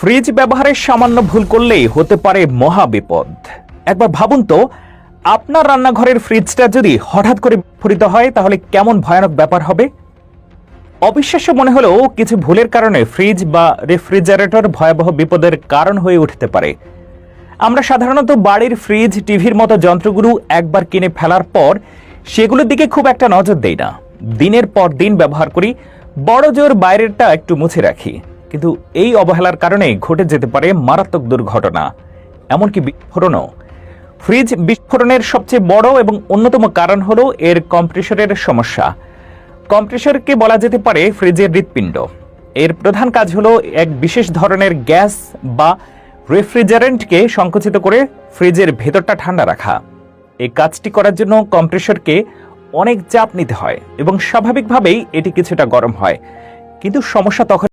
Fridge ব্যবহারে সামান্য ভুল করলেই হতে পারে মহা বিপদ। একবার ভাবুন তো, আপনার রান্নাঘরের ফ্রিজটা যদি হঠাৎ করে বিস্ফোরিত হয়, তাহলে কেমন ভয়ানক ব্যাপার হবে? অবিশ্বাস্য মনে হলেও কিছু ভুলের কারণে ফ্রিজ বা রেফ্রিজারেটর ভয়াবহ বিপদের কারণ হয়ে উঠতে পারে। আমরা সাধারণত বাড়ির ফ্রিজ, টিভির মতো যন্ত্রগুলো একবার কিনে ফেলার পর সেগুলোর দিকে খুব একটা নজর দেই না। দিনের পর দিন ব্যবহার করি, বড় জোর বাইরেরটা একটু মুছে রাখি। কিন্তু এই অবহেলার কারণে ঘটে যেতে পারে মারাত্মক দুর্ঘটনা। এমনকি বিস্ফোরণও। ফ্রিজ বিস্ফোরণের সবচেয়ে বড় এবং অন্যতম কারণ হলো এর কম্প্রেসরের সমস্যা। কম্প্রেসরকে বলা যেতে পারে ফ্রিজের হৃৎপিণ্ড। এর প্রধান কাজ হলো এক বিশেষ ধরনের গ্যাস বা রেফ্রিজারেন্টকে সংকুচিত করে ফ্রিজের ভেতরটা ঠান্ডা রাখা। এই কাজটি করার জন্য কম্প্রেসরকে অনেক চাপ নিতে হয় এবং স্বাভাবিকভাবেই এটি কিছুটা গরম হয়। কিন্তু সমস্যা তখন